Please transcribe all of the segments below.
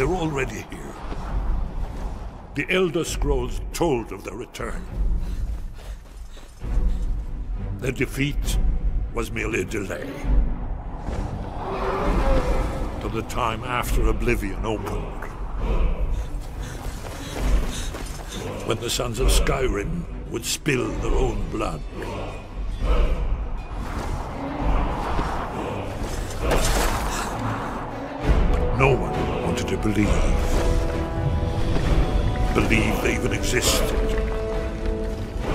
They're already here. The Elder Scrolls told of their return. Their defeat was merely a delay. To the time after Oblivion opened. When the sons of Skyrim would spill their own blood. Believe. Believe they even existed.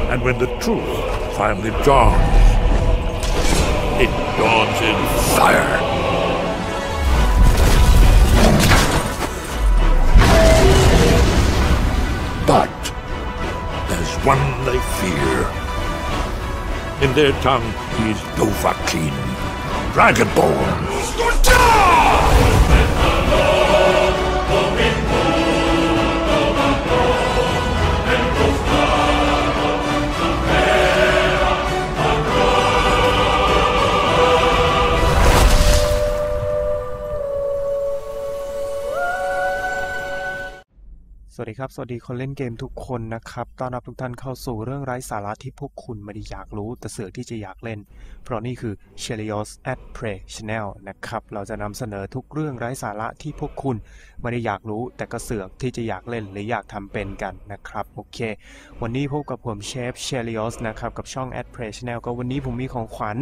And when the truth finally dawns, it dawns in fire. But there's one they fear. In their tongue, he's Dovahkiin, Dragonborn. " วัสดีครับ สวัสดีคนเล่นเกมทุกคนนะครับต้อนรับทุกท่านเข้าสู่เรื่องไร้สาระที่พวกคุณไม่ได้อยากรู้ แต่เสือกที่จะอยากเล่น เพราะนี่คือ c h e l i o s at Play Channel นะครับ เราจะนำเสนอทุกเรื่องไร้สาระที่พวกคุณไม่ได้อยากรู้ แต่ก็เสือกที่จะอยากเล่นหรืออยากทำเป็นกันนะครับ โอเค วันนี้พบกับผมเชฟ c h e l i o s นะครับ กับช่อง at Play Channel ก็วันนี้ผมมีของขวัญ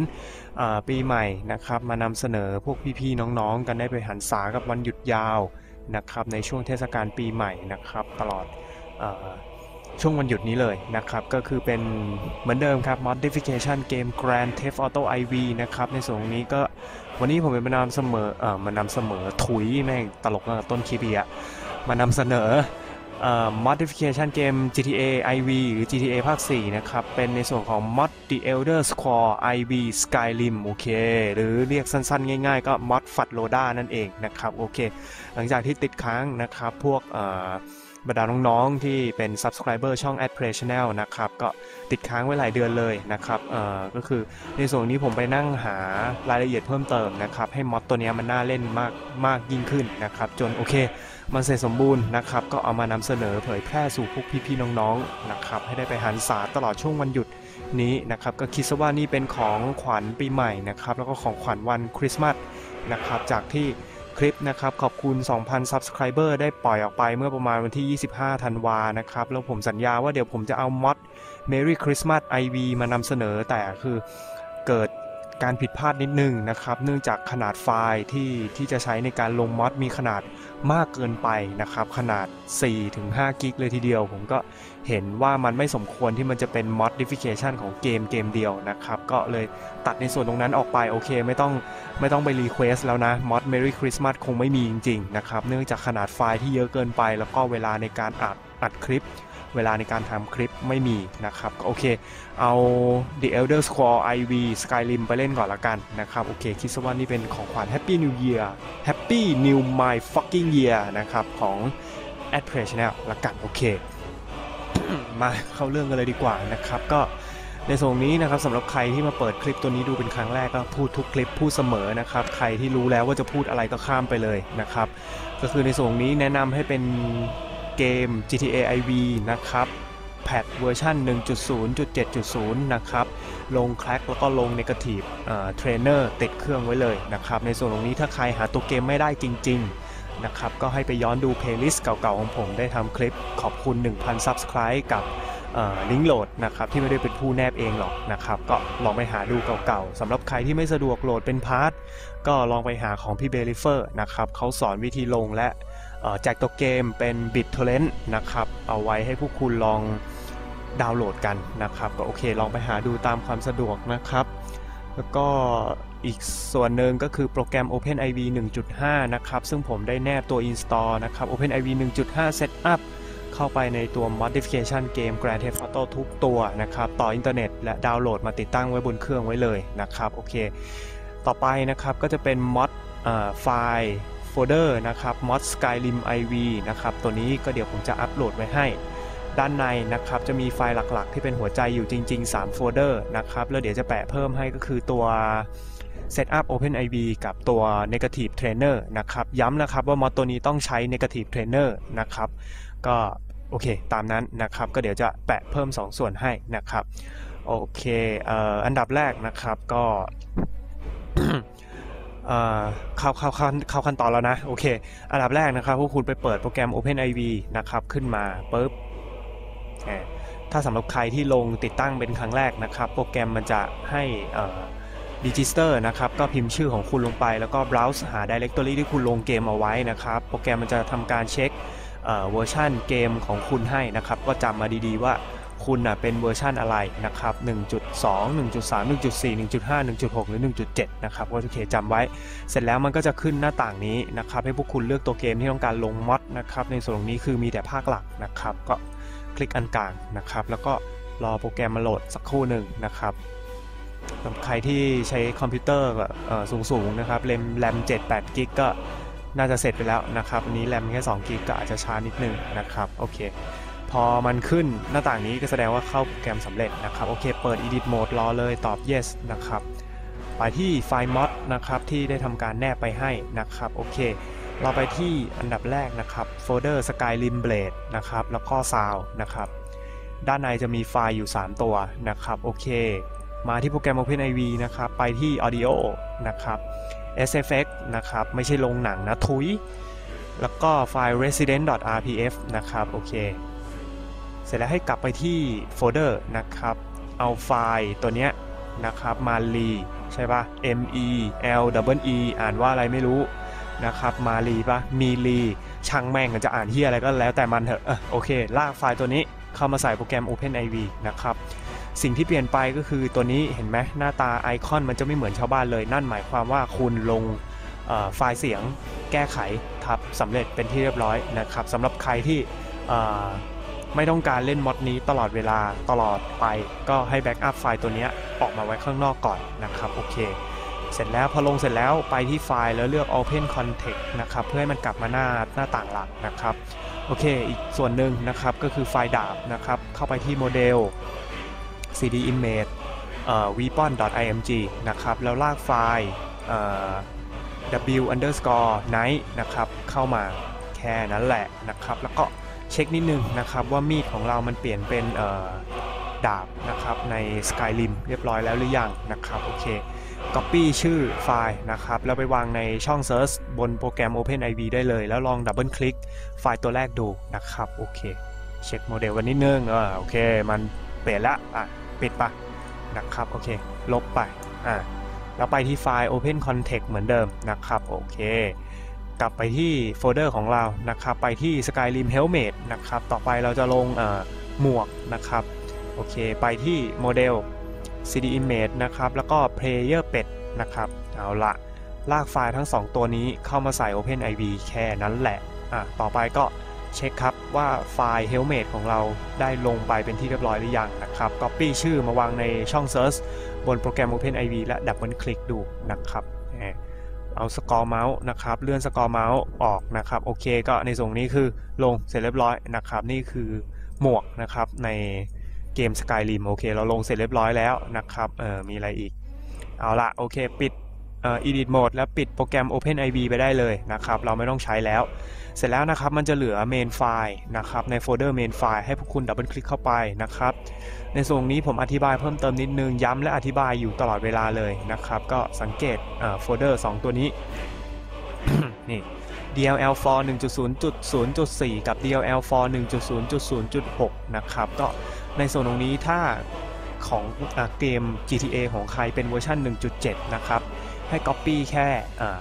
ปีใหม่นะครับ มานำเสนอพวกพี่ๆน้องๆ กันได้ไปหันษากับวันหยุดยาว นะครับในช่วงเทศกาลปีใหม่นะครับตลอดออช่วงวันหยุดนี้เลยนะครับ ก็คือเป็นเหมือนเดิมครับ modification เกม Grand Theft Auto IV นะครับ ในส่วนนี้ก็วันนี้ผมเป็นมานำเสมอเอ่อมานำเสมอถุยแม่งตลกตั้งแต่ต้นคีบีอะมานำเสนอ modification เกม GTA IV หรือ GTA ภาค 4 นะครับ เป็นในส่วนของ mod The Elder Scrolls IV Skyrim โอเค หรือเรียกสั้นๆ ง่ายๆ ก็ mod Fat Loda นั่นเองนะครับ โอเค หลังจากที่ติดค้างนะครับ พวกเอ่อ บรรดาน้องๆที่เป็น subscriber ช่อง Ad Play Channel นะครับ ก็ติดค้างไว้หลายเดือนเลยนะครับเอ่อก็คือในส่วนนี้ผมไปนั่งหารายละเอียดเพิ่มเติมนะครับ ให้มอดตัวนี้มันน่าเล่นมากมากยิ่งขึ้นนะครับ จนโอเค มันเสร็จสมบูรณ์นะครับ ก็เอามานำเสนอเผยแพร่สู่พวกพี่ๆน้องๆนะครับ ให้ได้ไปหันษาตลอดช่วงวันหยุดนี้นะครับ ก็คิดซะว่านี่เป็นของขวัญปีใหม่นะครับ แล้วก็ของขวัญวันคริสต์มาสนะครับ จากที่ คลิปนะครับ ขอบคุณ 2,000 Subscriber ได้ปล่อยออกไปเมื่อประมาณวันที่ 25 ธันวานะครับ แล้วผมสัญญาว่าเดี๋ยวผมจะเอามอด Merry Christmas IV มานำเสนอแต่คือเกิดการผิดพลาดนิดนึงนะครับ เนื่องจากขนาดไฟล์ที่ที่จะใช้ในการลงมอดมีขนาด มากเกินไปนะครับ ขนาด 4-5 กิกเลยทีเดียว ผมก็เห็นว่ามันไม่สมควรที่มันจะเป็น modification ของเกมเกมเดียวนะครับ ก็เลยตัดในส่วนตรงนั้นออกไป โอเค ไม่ต้องไม่ต้องไปรีเควสแล้วนะ mod Merry Christmas คงไม่มีจริง ๆ นะครับ เนื่องจากขนาดไฟล์ที่เยอะเกินไป แล้วก็เวลาในการอัดอัดคลิป เวลาในการทำคลิปไม่มีนะครับก็โอเค เอา The Elder Scrolls IV Skyrim ไปเล่นก่อนละกันนะครับ โอเคคิดซะว่านี่เป็นของขวัญ Happy New Year Happy New My Fucking Year นะครับของ Ad Play Channel ละกันโอเค มาเข้าเรื่องกันเลยดีกว่านะครับ ก็ในส่วนนี้นะครับสำหรับใครที่มาเปิดคลิปตัวนี้ดูเป็นครั้งแรกก็พูดทุกคลิปพูดเสมอนะครับ ใครที่รู้แล้วว่าจะพูดอะไรก็ข้ามไปเลยนะครับ ก็คือในส่วนนี้แนะนำให้เป็น เกม GTA IV นะครับแพทเวอร์ชัน1.0.7.0 นะครับ ลงแคลกแล้วก็ลง Negative เทรนเนอร์ติดเครื่องไว้เลยนะครับ ในส่วนตรงนี้ถ้าใครหาตัวเกมไม่ได้จริง ๆ นะครับ ก็ให้ไปย้อนดูเพลย์ลิสต์เก่าๆ ของผมได้ทำคลิปขอบคุณ 1,000 Subscribe กับลิงก์โหลดนะครับ ที่ไม่ได้เป็นผู้แนบเองหรอกนะครับ ก็ลองไปหาดูเก่าๆสำหรับใครที่ไม่สะดวกโหลดเป็นพาร์ทก็ลองไปหาของพี่เบลิเฟอร์นะครับเขาสอนวิธีลงและ แจกตัวเกมเป็น BitTorrent นะครับเอาไว้ให้พวกคุณลองดาวน์โหลดกันนะครับก็โอเคลองไปหาดูตามความสะดวกนะครับ แล้วก็อีกส่วนหนึ่งก็คือโปรแกรม OpenIV 1.5 นะครับ ซึ่งผมได้แนบตัว install นะครับ OpenIV 1.5 Setup เข้าไปในตัว modification เกม Grand Theft Auto ทุกตัวนะครับ ต่ออินเทอร์เน็ตและดาวน์โหลดมาติดตั้งไว้บนเครื่องไว้เลยนะครับ โอเค ต่อไปนะครับก็จะเป็น mod ไฟล์ โฟลเดอร์นะครับ mod skyrim iv นะครับ ตัวนี้ก็เดี๋ยวผมจะอัปโหลดไว้ให้ ด้านในนะครับ จะมีไฟล์หลักๆ ที่เป็นหัวใจอยู่จริง ๆ 3 โฟลเดอร์นะครับ แล้วเดี๋ยวจะแปะเพิ่มให้ก็คือตัว Setup OpenIV กับตัว Negative Trainer นะครับ ย้ำนะครับว่ามอดตัวนี้ต้องใช้ Negative Trainer นะครับ ก็โอเค ตามนั้นนะครับ ก็เดี๋ยวจะแปะเพิ่ม 2 ส่วนให้นะครับ โอเคเอ่ออันดับแรกนะครับก็ เข้าเข้าเข้าเข้าขั้นตอนแล้วนะ โอเค อันดับแรกนะครับพวกคุณไปเปิดโปรแกรม OpenIV นะครับ ขึ้นมาปุ๊บถ้าสำหรับใครที่ลงติดตั้งเป็นครั้งแรกนะครับ โปรแกรมมันจะให้เอ่อ register นะครับ ก็พิมพ์ชื่อของคุณลงไป แล้วก็ browse หา directory ที่คุณลงเกมเอาไว้นะครับ โปรแกรมมันจะทำการเช็คเอ่อเวอร์ชันเกมของคุณให้นะครับ ก็จำมาดีๆว่า คุณนะเป็นเวอร์ชันอะไรนะครับ1.2 1.3 1.4 1.5 1.6 หรือ 1.7 นะครับก็โอเคจำไว้ เสร็จแล้วมันก็จะขึ้นหน้าต่างนี้นะครับให้พวกคุณเลือกตัวเกมที่ต้องการลงมอดนะครับในส่วนนี้คือมีแต่ภาคหลักนะครับก็คลิกอันกลางนะครับแล้วก็รอโปรแกรมมาโหลดสักครู่หนึ่งนะครับใครที่ใช้คอมพิวเตอร์สูงสูงๆนะครับแรมแรม7-8กิกก็น่าจะเสร็จไปแล้วนะครับ อันนี้แรมแค่2กิกก็อาจจะช้านิดนึงนะครับ โอเค พอมันขึ้นหน้าต่างนี้ก็แสดงว่าเข้าโปรแกรมสำเร็จนะครับโอเคเปิด edit mode รอเลยตอบ yes นะครับไปที่ไฟล์ mod นะครับที่ได้ทำการแนบไปให้นะครับโอเค เราไปที่อันดับแรกนะครับโฟลเดอร์ Skyrim Blade นะครับแล้วก็ Sound นะครับด้านในจะมีไฟล์อยู่ 3 ตัวนะครับโอเค มาที่โปรแกรม OpenIV นะครับไปที่ Audio นะครับ SFX นะครับไม่ใช่ลงหนังนะทุย แล้วก็ไฟล์ resident.rpf นะครับโอเค ร็จแล้วให้กลับไปที่โฟลเดอร์นะครับ เอาไฟล์ตัวเนี้ยนะครับมาลีใช่ปะ M E L W E อ่านว่าอะไรไม่รู้นะครับ มาลีปะมีลีช่างแม่งจะอ่านที่อะไรก็แล้วแต่มันเถอะโอเค ลากไฟล์ตัวนี้เข้ามาใส่โปรแกรม OpenIV นะครับสิ่งที่เปลี่ยนไปก็คือตัวนี้เห็นไหมหน้าตาไอคอนมันจะไม่เหมือนชาวบ้านเลย นั่นหมายความว่าคุณลงไฟล์เสียงแก้ไขทับสำเร็จเป็นที่เรียบร้อยนะครับสำหรับใครที่ ไม่ต้องการเล่นมอดนี้ตลอดเวลาตลอดไป ก็ให้แบ็กอัพไฟล์ตัวนี้ออกมาไว้ข้างนอกก่อนนะครับโอเค เสร็จแล้วพอลงเสร็จแล้วไปที่ไฟล์แล้วเลือก Open Context นะครับเพื่อให้มันกลับมาหน้าหน้าต่างหลักนะครับโอเค อีกส่วนหนึ่งนะครับก็คือไฟล์ดาบนะครับเข้าไปที่โมเดล cd image เอ่อ weapon.img นะครับแล้วลากไฟล์เอ่อ w underscore night นะครับเข้ามาแค่นั้นแหละนะครับแล้วก็ เช็คนิดนึงนะครับว่ามีดของเรามันเปลี่ยนเป็นดาบนะครับใน Skyrim เรียบร้อยแล้วหรือยังนะครับโอเค Copy ชื่อไฟล์นะครับแล้วไปวางในช่อง Search บนโปรแกรม OpenIV ได้เลย แล้วลองดับเบิลคลิกไฟล์ตัวแรกดูนะครับโอเค เช็คโมเดลกันนิดนึงอโอเคมันเปลี่ยนละอะปิดปะนะครับโอเค ลบไปอะแล้วไปที่ไฟล์ Open Context เหมือนเดิมนะครับโอเค กลับไปที่โฟลเดอร์ของเรานะครับ ไปที่ Skyrim Helmet นะครับ ต่อไปเราจะลงหมวกนะครับ โอเค ไปที่โมเดล cd image นะครับ แล้วก็ player เป็ดนะครับ เอาละลากไฟล์ทั้ง 2 ตัวนี้เข้ามาใส่ OpenIV แค่นั้นแหละ อะ ต่อไปก็เช็คครับว่าไฟล์ helmet ของเราได้ลงไปเป็นที่เรียบร้อยหรือยังนะครับ copy ชื่อมาวางในช่อง search บนโปรแกรม OpenIV และดับเบิลคลิกดูนะครับ เอาสกอร์เมาส์นะครับเลื่อนสกอร์เมาส์ออกนะครับโอเคก็ในส่วนนี้คือลงเสร็จเรียบร้อยนะครับนี่คือหมวกนะครับในเกม Skyrim โอเคเราลงเสร็จเรียบร้อยแล้วนะครับเออมีอะไรอีก เอาละโอเค ปิด เอ่อ edit mode แล้วปิดโปรแกรม OpenIV ไปได้เลยนะครับ เราไม่ต้องใช้แล้ว เสร็จแล้วนะครับ มันจะเหลือ main file นะครับ ในโฟลเดอร์ main file ให้พวกคุณดับเบิลคลิกเข้าไปนะครับ ในส่วนนี้ผมอธิบายเพิ่มเติมนิดนึง ย้ำและอธิบายอยู่ตลอดเวลาเลยนะครับ ก็สังเกตโฟลเดอร์ 2 ตัวนี้ นี่ DLL for 1.0.0.4 กับ DLL for 1.0.0.6 นะครับ ก็ในส่วนตรงนี้ถ้าของอเกม GTA ของใครเป็นเวอร์ชัน1.7 นะครับ ให้ Copy แค่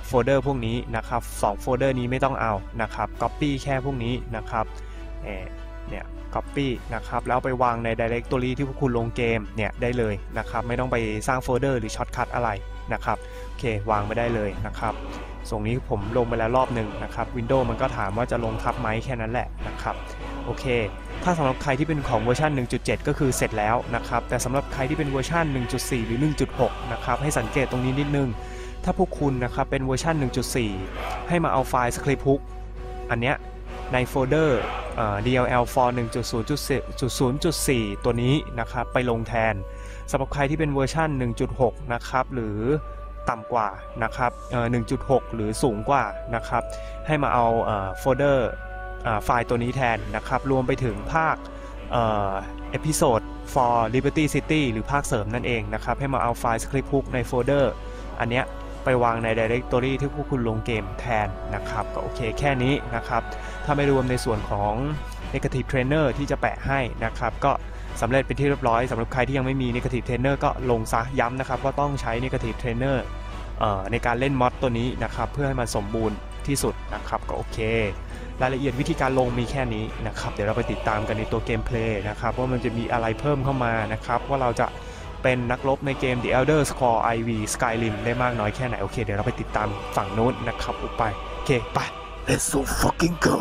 โฟลเดอร์พวกนี้นะครับ2โฟลเดอร์นี้ไม่ต้องเอานะครับ Copy แค่พวกนี้นะครับเนี่ย Copy นะครับแล้วไปวางใน Directory ที่พวกคุณลงเกมเนี่ยได้เลยนะครับไม่ต้องไปสร้างโฟลเดอร์หรือช็อตคัทอะไรนะครับโอเควางไปได้เลยนะครับส่งนี้ผมลงไปแล้วรอบหนึ่งนะครับ Windows มันก็ถามว่าจะลงทับไหมแค่นั้นแหละนะครับโอเค ถ้าสำหรับใครที่เป็นของเวอร์ชัน1.7 ก็คือเสร็จแล้วนะครับ แต่สำหรับใครที่เป็นเวอร์ชัน1.4 หรือ 1.6 นะครับ ให้สังเกตตรงนี้นิดนึง ถ้าพวกคุณนะครับเป็นเวอร์ชัน1.4 ให้มาเอาไฟล์ script hook อันเนี้ยในโฟลเดอร์ DLL for 1.0.0.4 ตัวนี้นะครับไปลงแทนสำหรับใครที่เป็นเวอร์ชัน1.6 นะครับหรือต่ำกว่านะครับเอ่อ1.6 หรือสูงกว่านะครับให้มาเอาโฟลเดอร์ไฟล์ตัวนี้แทนนะครับรวมไปถึงภาคเอ่อ episode for Liberty City หรือภาคเสริมนั่นเองนะครับให้มาเอาไฟล์ script hook ในโฟลเดอร์อันเนี้ย ไปวางใน directory ที่พวกคุณลงเกมแทนนะครับ ก็โอเคแค่นี้นะครับ ถ้าไม่รวมในส่วนของ negative trainer ที่จะแปะให้นะครับ ก็สำเร็จเป็นที่เรียบร้อยสำหรับใครที่ยังไม่มี negative trainer ก็ลงซะย้ำนะครับว่าต้องใช้ negative trainer เอ่อในการเล่นมอดตัวนี้นะครับ เพื่อให้มันสมบูรณ์ที่สุดนะครับก็โอเค รายละเอียดวิธีการลงมีแค่นี้นะครับ เดี๋ยวเราไปติดตามกันในตัวเกมเพลย์นะครับว่ามันจะมีอะไรเพิ่มเข้ามานะครับ ว่าเราจะ เป็นนักรบในเกม The Elder Scrolls IV Skyrim ได้มากน้อยแค่ไหน โอเค เดี๋ยวเราไปติดตามฝั่งโน้นนะครับอุปไปโอเค ไป Let's so fucking go.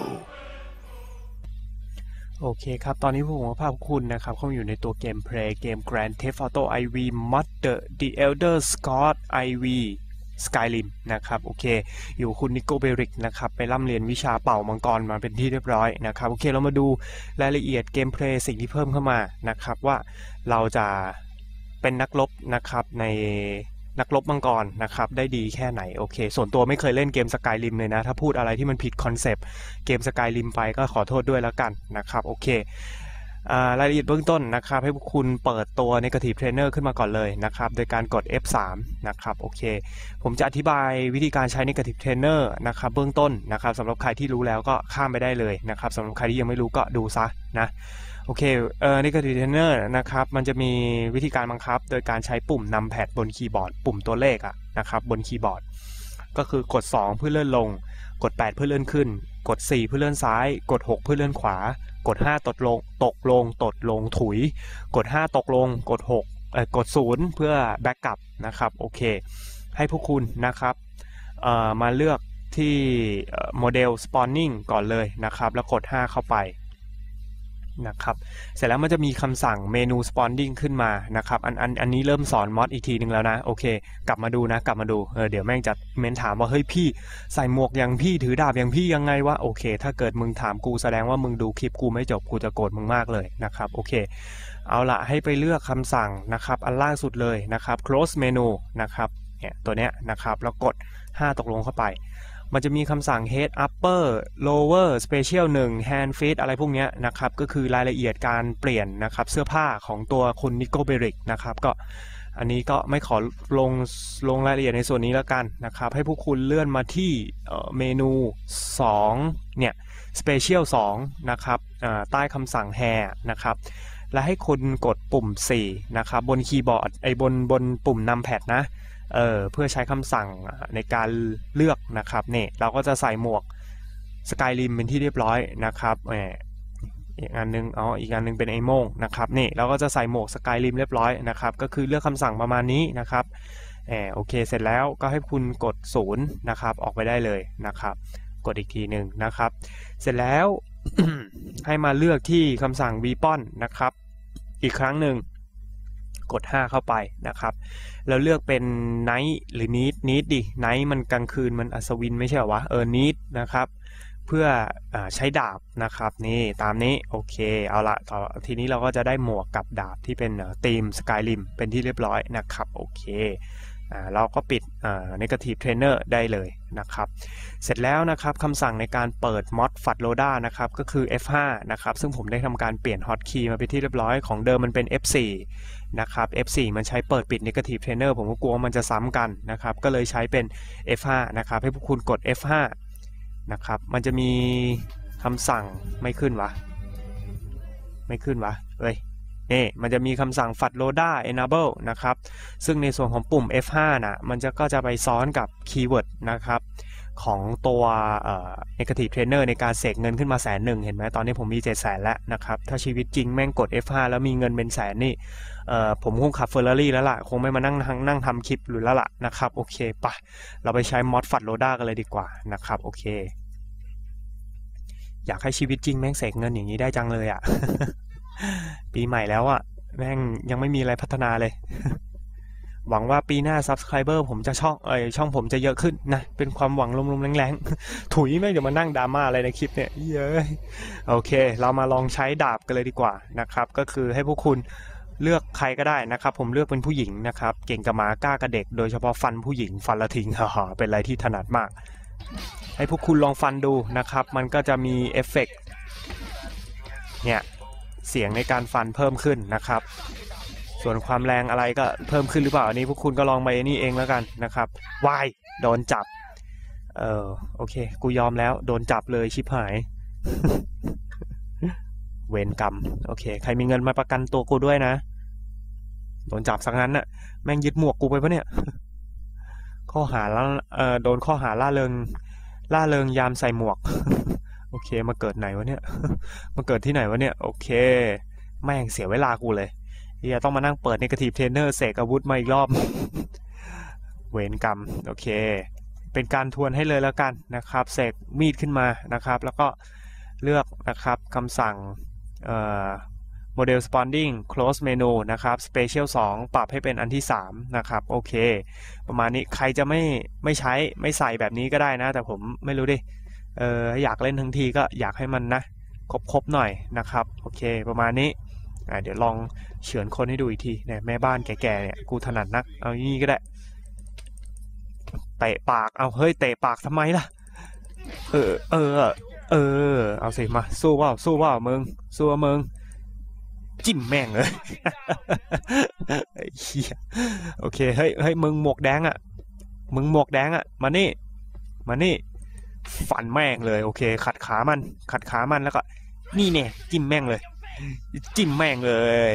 โอเคครับ ตอนนี้ผมก็พาพคุณนะครับเข้ามาอยู่ในตัวเกมเพลย์เกม Grand Theft Auto IV Mod The The Elder Scrolls IV Skyrim นะครับโอเค อยู่คุณนิโกเบริกนะครับไปร่ำเรียนวิชาเป่ามังกรมาเป็นที่เรียบร้อยนะครับโอเคเรามาดูรายละเอียดเกมเพลย์สิ่งที่เพิ่มเข้ามานะครับว่าเราจะ เป็นนักรบนะครับในนักรบมังกรนะครับได้ดีแค่ไหนโอเค ส่วนตัวไม่เคยเล่นเกมสกายริมเลยนะ ถ้าพูดอะไรที่มันผิดคอนเซปต์เกมสกายริมไปก็ขอโทษด้วยแล้วกันนะครับโอเครายละเอียดเบื้องต้นนะครับ ให้คุณเปิดตัว Negative Trainer ขึ้นมาก่อนเลยนะครับ โดยการกด F3 นะครับโอเค ผมจะอธิบายวิธีการใช้ Negative Trainer นะครับเบื้องต้นนะครับสำหรับใครที่รู้แล้วก็ข้ามไปได้เลยนะครับสำหรับใครที่ยังไม่รู้ก็ดูซะนะ โอเค เออ Negative Trainer นะครับ มันจะมีวิธีการบังคับ โดยการใช้ปุ่มนำแพดบนคีย์บอร์ด ปุ่มตัวเลขอะนะครับ บนคีย์บอร์ด ก็คือกด 2 เพื่อเลื่อนลง กด 8 เพื่อเลื่อนขึ้น กด 4 เพื่อเลื่อนซ้าย กด 6 เพื่อเลื่อนขวา กด 5ตดลง ตกลงตดลง ถุย กด 5 ตกลง กด 6 เอ่อ กด 0 เพื่อแบ็กกลับนะครับ โอเค ให้พวกคุณนะครับ เอ่อ มาเลือกที่โมเดล spawning ก่อนเลยนะครับ แล้วกด 5 เข้าไป นะครับ เสร็จแล้วมันจะมีคำสั่งเมนู spawning ขึ้นมานะครับ อันอันอันนี้เริ่มสอนมอดอีกทีหนึ่งแล้วนะ โอเค กลับมาดูนะ กลับมาดู เออ เดี๋ยวแม่งจะเมนถามว่า เฮ้ยพี่ ใส่หมวกอย่างพี่ถือดาบอย่างพี่ยังไงวะ โอเค ถ้าเกิดมึงถามกูแสดงว่ามึงดูคลิปกูไม่จบ กูจะโกรธมึงมากเลยนะครับ โอเค เอาละให้ไปเลือกคำสั่งนะครับ อันล่างสุดเลยนะครับ close menu นะครับ เนี่ย ตัวเนี้ยนะครับ แล้วกด 5 ตกลงเข้าไป มันจะมีคำสั่ง head upper lower special 1 hand feed อะไรพวกนี้นะครับ ก็คือรายละเอียดการเปลี่ยนนะครับเสื้อผ้าของตัวคุณนิโกเบริกนะครับ ก็อันนี้ก็ไม่ขอลงลงรายละเอียดในส่วนนี้แล้วกันนะครับ ให้พวกคุณเลื่อนมาที่เมนู 2 เนี่ย special 2 นะครับใต้คำสั่ง hair นะครับและให้คุณกดปุ่ม 4 นะครับ บนคีย์บอร์ดไอ้บนบนปุ่มนำแพดนะ เออเพื่อใช้คำสั่งในการเลือกนะครับเนี่ยเราก็จะใส่หมวกสกายริมเป็นที่เรียบร้อยนะครับแหมอีกอันนึงอ๋ออีกอันนึงเป็นไอโมงนะครับนี่เราก็จะใส่หมวกสกายริมเรียบร้อยนะครับก็คือเลือกคำสั่งประมาณนี้นะครับแหมโอเคเสร็จแล้วก็ให้คุณกด0นะครับออกไปได้เลยนะครับ กดอีกทีหนึ่งนะครับ เสร็จแล้วให้มาเลือกที่คำสั่ง weapon นะครับ อีกครั้งหนึ่ง กด 5 เข้าไปนะครับแล้วเลือกเป็น night หรือ need need ดิ night มันกลางคืนมันอัศวินไม่ใช่เหรอวะเออ need นะครับเพื่ออใช้ดาบนะครับนี่ตามนี้โอเคเอาละต่อทีนี้เราก็จะได้หมวกกับดาบที่เป็นธีมสกายริมเป็นที่เรียบร้อยนะครับโอเค เราก็ปิด negative trainer ได้เลยนะครับ เสร็จแล้วนะครับคำสั่งในการเปิด mod f a t l o d a นะครับ ก็คือ F5 นะครับ ซึ่งผมได้ทำการเปลี่ยน hotkey มาเป็นที่เรียบร้อยของเดิมมันเป็น F4 นะครับ F4 มันใช้เปิดปิด negative trainer ผมก็กลัวมันจะซ้ำกันนะครับ ก็เลยใช้เป็น F5 นะครับ ให้พวกคุณกด F5 นะครับ มันจะมีคำสั่งไม่ขึ้นวะ ไม่ขึ้นวะเอ้ย นี่มันจะมีคำสั่ง f a t l o d a enable นะครับ ซึ่งในส่วนของปุ่ม F5 นะมันจะก็จะไปซ้อนกับคีย์เวิร์ดนะครับของตัวเอ่อ negative trainer ในการเสกเงินขึ้นมาแสนหนึ่งเห็นไหมตอนนี้ผมมีเจ็ดแสนแล้วนะครับ ถ้าชีวิตจริงแม่งกด F5 แล้วมีเงินเป็นแสนนี่ผมคงขับเฟอร์รารี่แล้วล่ะ คงไม่มานั่งนั่งนั่งทำคลิปหรือแล้วล่ะนะครับ โอเคปะเราไปใช้มอดฟัดโลด้ากันเลยดีกว่านะครับ โอเค อยากให้ชีวิตจริงแม่งเสกเงินอย่างนี้ได้จังเลยอะ่ะ ปีใหม่แล้วอะ่ะแม่งยังไม่มีอะไรพัฒนาเลย หวังว่าปีหน้า Subscriber ผมจะช่องเอช่องผมจะเยอะขึ้นนะ เป็นความหวังลมๆแรงๆ ถุยไม่เดี๋ยวมานั่งดราม่าอะไรในคลิปเนี่ย เย้ยโอเค เรามาลองใช้ดาบกันเลยดีกว่านะครับ ก็คือให้พวกคุณเลือกใครก็ได้นะครับ ผมเลือกเป็นผู้หญิงนะครับ เก่งกับหมากล้ากับเด็ก โดยเฉพาะฟันผู้หญิงฟันละทิ้งฮ่าเป็นอะไรที่ถนัดมาก ให้พวกคุณลองฟันดูนะครับ มันก็จะมีเอฟเฟกต์เนี่ย เสียงในการฟันเพิ่มขึ้นนะครับ ส่วนความแรงอะไรก็เพิ่มขึ้นหรือเปล่าอันนี้พวกคุณก็ลองไปนี่เองแล้วกันนะครับวายโดนจับ เออโอเค กูยอมแล้วโดนจับเลยชิบหาย เวรกรรมโอเค ใครมีเงินมาประกันตัวกูด้วยนะโดนจับสักนั้นน่ะ แม่งยึดหมวกกูไปปะเนี่ย ข้อหาละเอ่อโดนข้อหาล่าเริงล่าเริงยามใส่หมวก โอเค มาเกิดไหนวะเนี่ย มาเกิดที่ไหนวะเนี่ย โอเค แม่งเสียเวลากูเลยเฮียต้องมานั่งเปิดในกระทีเทรนเนอร์เสกอาวุธมาอีกรอบ เวรกรรม โอเค เป็นการทวนให้เลยแล้วกันนะครับเสกมีดขึ้นมานะครับ แล้วก็เลือกนะครับคำสั่งโมเดล spawning close menu นะครับ special 2 ปรับให้เป็นอันที่ 3 นะครับ โอเค ประมาณนี้ใครจะไม่ไม่ใช้ไม่ใส่แบบนี้ก็ได้นะ แต่ผมไม่รู้ดิ เอออยากเล่นทั้งทีก็อยากให้มันนะครบๆหน่อยนะครับ โอเค ประมาณนี้อ่าเดี๋ยวลองเฉือนคนให้ดูอีกทีเนี่ยแม่บ้านแก่ๆเนี่ยกูถนัดนัก เอานี่ก็ได้เตะปากเอาเฮ้ยเตะปากทำไมล่ะ เออเออเออ เอาสิมา สู้ว่าสู้ว่ามึงสู้ว่ามึงจิ้มแม่งเลยไอ้เหี้ยโอเคเฮ้ยเฮ้ยมึงหมวกแดงอะ มึงหมวกแดงอะ มานี่ มานี่ ฟันแม่งเลยโอเค ขัดขามัน ขัดขามันแล้วก็ นี่เนี่ยจิ้มแม่งเลย จิ้มแม่งเลย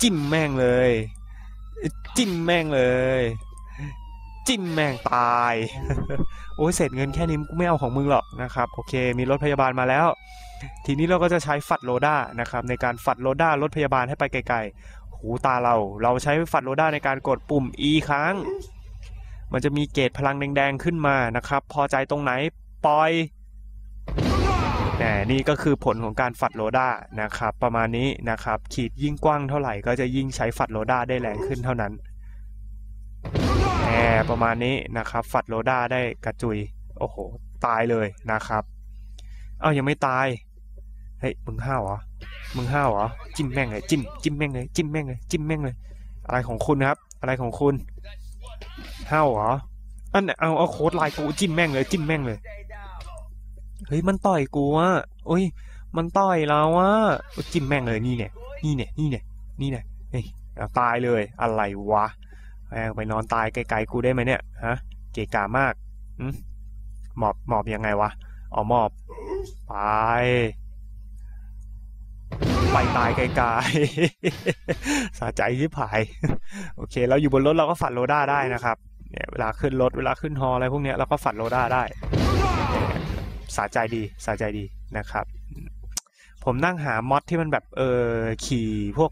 จิ้มแม่งเลย จิ้มแม่งเลย จิ้มแม่งตาย โอ้ยเสร็จเงินแค่นี้กูไม่เอาของมึงหรอกนะครับโอเค มีรถพยาบาลมาแล้ว ทีนี้เราก็จะใช้ฝัดโลด้านะครับในการฝัดโลด้ารถพยาบาลให้ไปไกลๆหูตาเรา เราใช้ฝัดโลด้าในการกดปุ่ม E ครั้ง มันจะมีเกจพลังแดงๆขึ้นมานะครับ พอใจตรงไหนปล่อยแหมนี่ก็คือผลของการฝัดโลด้านะครับ ประมาณนี้นะครับ ขีดยิ่งกว้างเท่าไหร่ก็จะยิ่งใช้ฝัดโลด้าได้แรงขึ้นเท่านั้นแหมประมาณนี้นะครับ ฝัดโลด้าได้กระจุย โอ้โห ตายเลยนะครับ เอ้ายังไม่ตาย เฮ้ย มึงห้าวเหรอ มึงห้าวเหรอ จิ้มแม่งเลย จิ้ม จิ้มแม่งเลย จิ้มแม่งเลย จิ้มแม่งเลย อะไรของคุณครับ อะไรของคุณ ห้าเหรออันเนี่ยเอาเอาโค้ดไลน์กูจิ้มแม่งเลยจิ้มแม่งเลย เฮ้ยมันต่อยกูอะโอ้ย มันต่อยเราอะจิ้มแม่งเลยนี่เนี่ยนี่เนี่ยนี่เนี่ยนี่เนี่ยเฮ้ยตายเลยอะไรวะแม่งไปนอนตายไกลๆกูได้ไหมเนี่ยฮะ เกกามากอืมหมอบหมอบยังไงวะอ๋อหมอบไปไปตายไกลๆสะใจที่ผาย โอเค เราอยู่บนรถเราก็ฝัดโลด้าได้นะครับ เนี่ยเวลาขึ้นรถเวลาขึ้นฮออะไรพวกเนี้ยเราก็ฝัดโลด้าได้สะใจดีสะใจดีนะครับ ผมนั่งหามอดที่มันแบบเออขี่พวก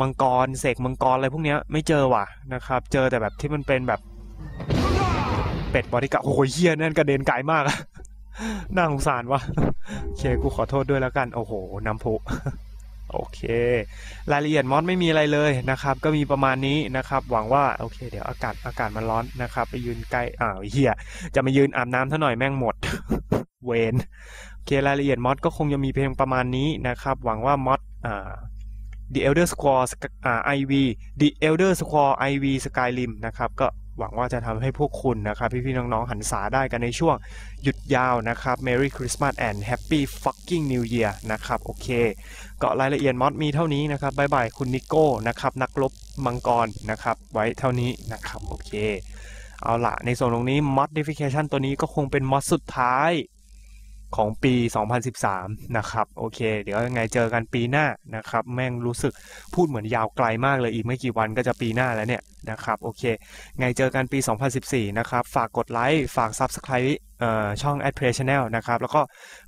มังกรเสกมังกรอะไรพวกเนี้ยไม่เจอว่ะนะครับ เจอแต่แบบที่มันเป็นแบบเป็ดบริการโอ้ยเฮียนั่นกระเด็นไกลมากอะน่าสงสารวะโอเคกูขอโทษด้วยแล้วกัน โอ้โหน้ำพุ โอเค รายละเอียดมอดไม่มีอะไรเลยนะครับ ก็มีประมาณนี้นะครับ หวังว่าโอเค เดี๋ยวอากาศอากาศมันร้อนนะครับ ไปยืนใกล้อ้าวเฮียจะมายืนอาบน้ำซะหน่อยแม่งหมด เวนโอเครายละเอียดมอดก็คงจะมีเพียงประมาณนี้นะครับ หวังว่ามอดอ่า The Elder Scrolls อ่า IV The Elder Scrolls IV Skyrim นะครับ ก็ หวังว่าจะทำให้พวกคุณนะครับ พี่ๆน้องๆ หันษาได้กันในช่วงหยุดยาวนะครับ Merry Christmas and Happy fucking New Year นะครับ โอเคเกาะรายละเอียดมอดมีเท่านี้นะครับบายบายคุณนิโก้นะครับ นักรบมังกรนะครับ ไว้เท่านี้นะครับ โอเค เอาละในส่วนตรงนี้ modification ตัวนี้ก็คงเป็นมอดสุดท้าย ของปี 2013 นะครับโอเค เดี๋ยวยังไงเจอกันปีหน้านะครับ แม่งรู้สึกพูดเหมือนยาวไกลมากเลยอีกไม่กี่วันก็จะปีหน้าแล้วเนี่ยนะครับโอเค ไงเจอกันปี 2014 นะครับ ฝากกดไลค์ฝาก Subscribe เอ่อช่อง a d p l a y Channel นะครับ แล้วก็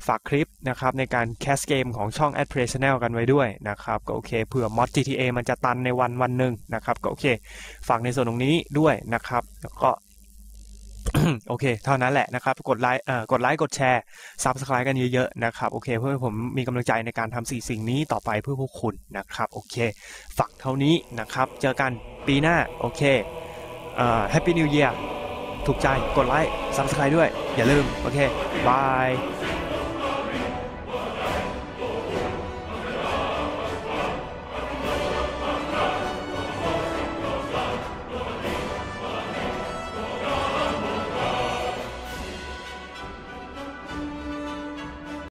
ฝากคลิปนะครับในการแคสเกมของช่อง a d p l a y Channel กันไว้ด้วยนะครับก็โอเคเผื่อมอด GTA มันจะตันในวันวันหนึ่งนะครับก็โอเค ฝากในส่วนตรงนี้ด้วยนะครับแล้วก็ โอเค เท่านั้นแหละนะครับ กดไลค์เอ่อกดไลค์กดแชร์ซับสไครต์กันเยอะๆนะครับ โอเค เพื่อให้ผมมีกำลังใจในการทำสี่สิ่งนี้ต่อไปเพื่อพวกคุณนะครับ โอเค ฝากเท่านี้นะครับ เจอกันปีหน้า โอเคเอ่อ Happy New Year ถูกใจ กดไลค์ซับสไครต์ด้วย อย่าลืม โอเค บาย